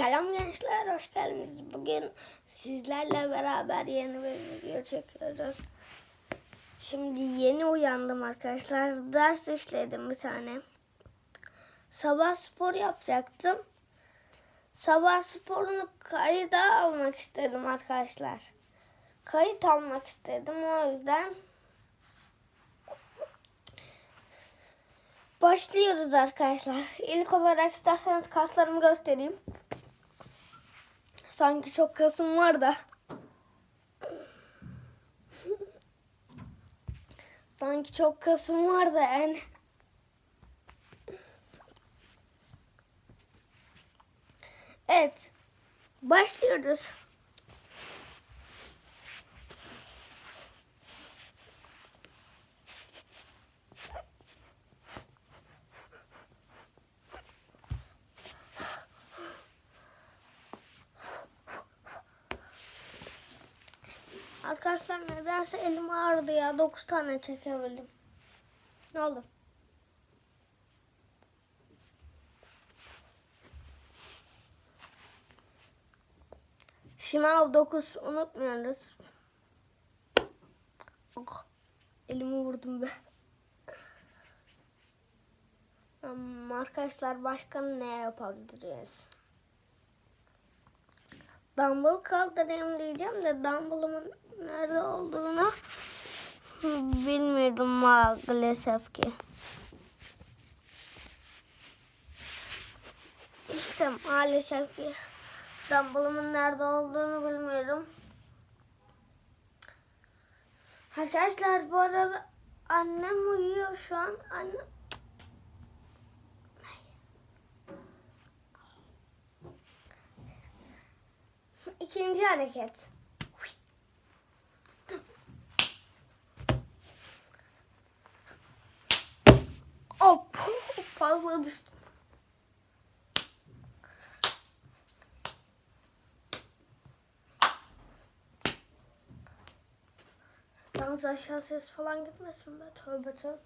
Selam gençler, hoş geldiniz. Bugün sizlerle beraber yeni bir video çekiyoruz. Şimdi yeni uyandım arkadaşlar. Ders işledim bir tane. Sabah spor yapacaktım. Sabah sporunu kayıda almak istedim arkadaşlar. Kayıt almak istedim o yüzden. Başlıyoruz arkadaşlar. İlk olarak isterseniz kaslarımı göstereyim. Sanki çok kasım var da. Sanki çok kasım var da yani. Evet. Başlıyoruz. Arkadaşlar nedense elim ağrıdı ya. 9 tane çekebildim. Ne oldu? Şınav 9 unutmuyoruz. Oh, elimi vurdum be. Arkadaşlar başka ne yapabiliriz? Dumbbell kaldırayım diyeceğim de dumbbell'ımın nerede olduğunu bilmiyorum maalesef ki. İşte maalesef ki dumbbell'ımın nerede olduğunu bilmiyorum. Arkadaşlar bu arada annem uyuyor şu an. Annem İkinci hareket. Hop. Fazla düştüm. Yalnız aşağı ses falan gitmesin be. Tövbe tövbe.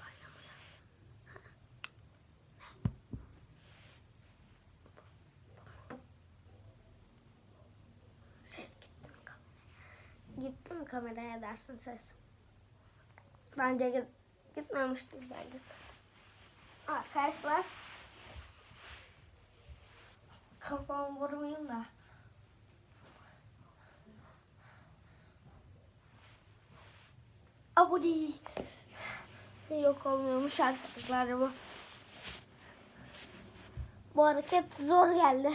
Annem uyandı. Ses gitti mi kameraya? Gitti mi kameraya dersin ses? Bence git, gitmemiştir bence. Arkadaşlar kafamı vurmayayım da. Abone. Yok olmuyormuş arkadaşlar bu. Bu hareket zor geldi.